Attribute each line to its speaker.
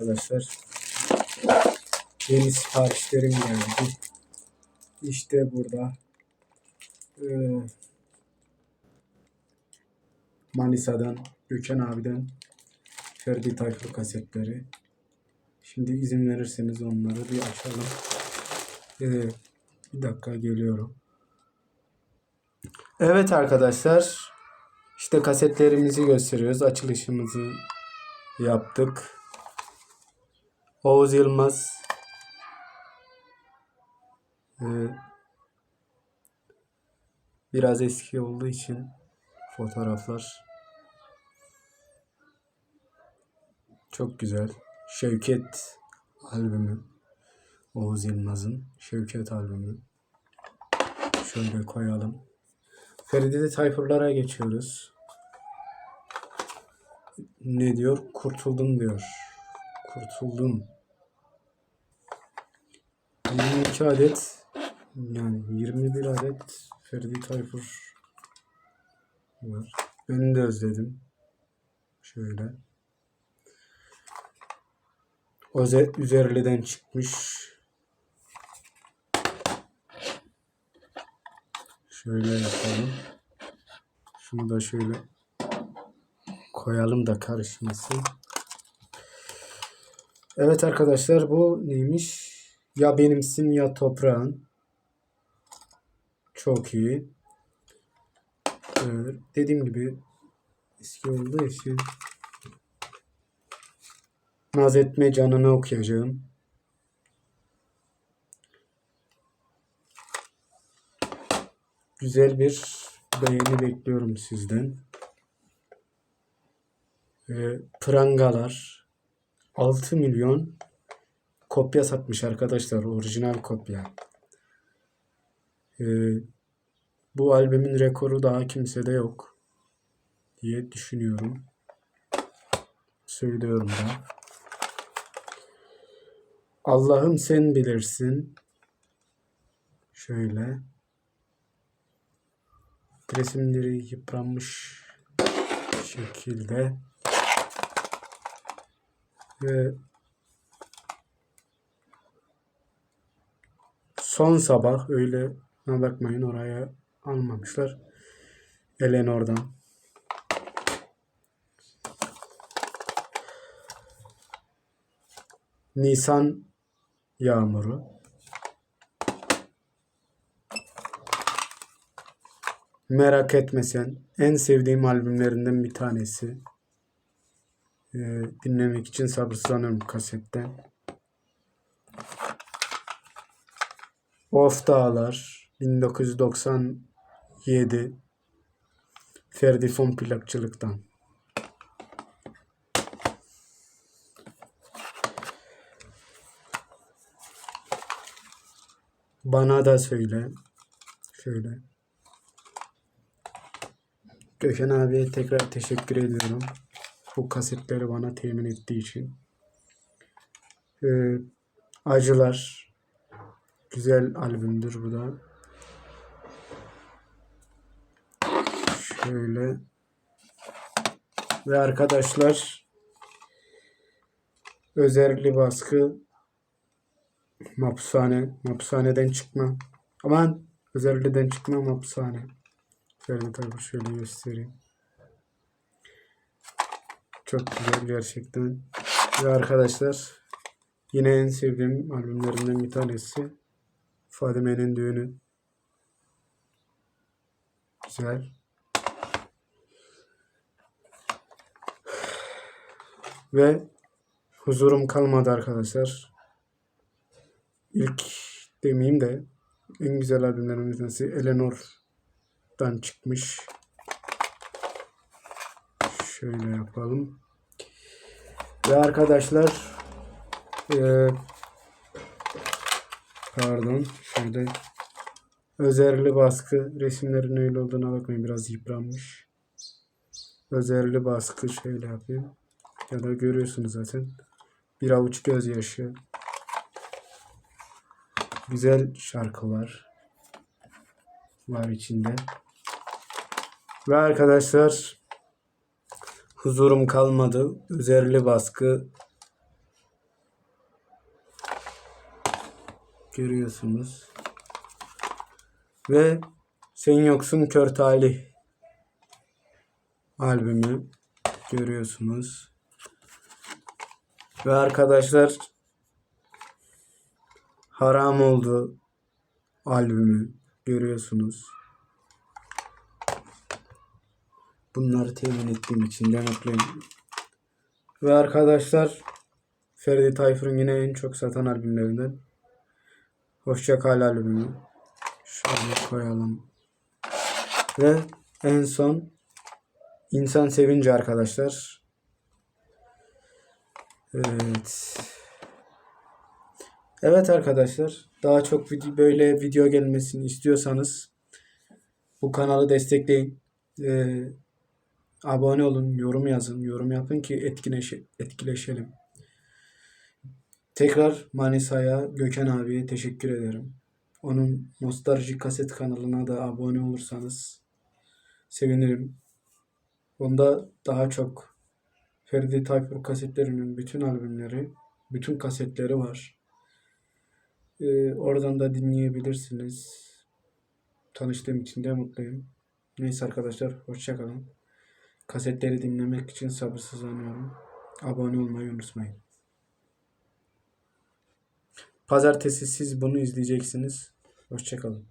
Speaker 1: arkadaşlar. Yeni siparişlerim geldi. İşte burada. Ee, Manisa'dan, Gökhan abiden Ferdi Tayfur kasetleri. Şimdi izin verirseniz onları bir açalım. Ee, bir dakika geliyorum. Evet arkadaşlar. İşte kasetlerimizi gösteriyoruz. Açılışımızı yaptık. Oğuz Yılmaz ee, biraz eski olduğu için fotoğraflar çok güzel. Şevket albümü. Oğuz Yılmaz'ın Şevket albümü. Şöyle koyalım. Feride Tayfurlara geçiyoruz. Ne diyor? Kurtuldum diyor. Kurtuldum. 22 adet yani 21 adet Ferdi Tayfur var. Ben de özledim. Şöyle. Oze Üzerli'den çıkmış. Şöyle yapalım. Şunu da şöyle koyalım da karışmasın. Evet arkadaşlar bu neymiş? Ya benimsin ya toprağın. Çok iyi. Ee, dediğim gibi eski olduğu için naz etme canını okuyacağım. Güzel bir beğeni bekliyorum sizden. Ee, prangalar 6 milyon kopya satmış arkadaşlar. Orijinal kopya. Ee, bu albümün rekoru daha kimsede yok diye düşünüyorum. Söylüyorum da. Allah'ım sen bilirsin. Şöyle. Resimleri yıpranmış şekilde. Ve son sabah öyle ne bakmayın oraya almamışlar. Eleanor'dan. Nisan yağmuru. Merak etme sen. En sevdiğim albümlerinden bir tanesi. Ee, dinlemek için sabırsızlanıyorum kasetten. Of Dağlar 1997 Ferdi Fon plakçılıktan. Bana da söyle. Şöyle. Gökhan abiye tekrar teşekkür ediyorum. Bu kasetleri bana temin ettiği için. Ee, Acılar Güzel albümdür bu da. Şöyle. Ve arkadaşlar özelli baskı Mapusane. Mapushaneden çıkma. Aman özelliden çıkma Mapusane. Şöyle tabi şöyle göstereyim. Çok güzel gerçekten. Ve arkadaşlar yine en sevdiğim albümlerimden bir tanesi. Fadime'nin düğünü. Güzel. Ve huzurum kalmadı arkadaşlar. İlk demeyeyim de en güzel albümlerimizden birisi Eleanor'dan çıkmış. Şöyle yapalım. Ve arkadaşlar eee Pardon. Şöyle özerli baskı. Resimlerin öyle olduğuna bakmayın. Biraz yıpranmış. Özerli baskı şöyle yapayım. Ya da görüyorsunuz zaten. Bir avuç gözyaşı. Güzel şarkılar var içinde. Ve arkadaşlar Huzurum kalmadı. Üzerli baskı. Görüyorsunuz. Ve Sen Yoksun Kör Talih albümü görüyorsunuz. Ve arkadaşlar Haram Oldu albümü görüyorsunuz. Bunları temin ettiğim için de. Ve arkadaşlar Ferdi Tayfur'un yine en çok satan albümlerinden Hoşça Kal albümü. Şöyle koyalım. Ve en son İnsan Sevince arkadaşlar. Evet. Evet arkadaşlar. Daha çok video, böyle video gelmesini istiyorsanız bu kanalı destekleyin. Ee, abone olun, yorum yazın, yorum yapın ki etkileşe, etkileşelim. Tekrar Manisa'ya, Gökhan abiye teşekkür ederim. Onun Nostalji Kaset kanalına da abone olursanız sevinirim. Onda daha çok Ferdi Tayfur kasetlerinin bütün albümleri, bütün kasetleri var. Ee, oradan da dinleyebilirsiniz. Tanıştığım için de mutluyum. Neyse arkadaşlar, hoşçakalın. Kasetleri dinlemek için sabırsızlanıyorum. Abone olmayı unutmayın. Pazartesi siz bunu izleyeceksiniz. Hoşçakalın.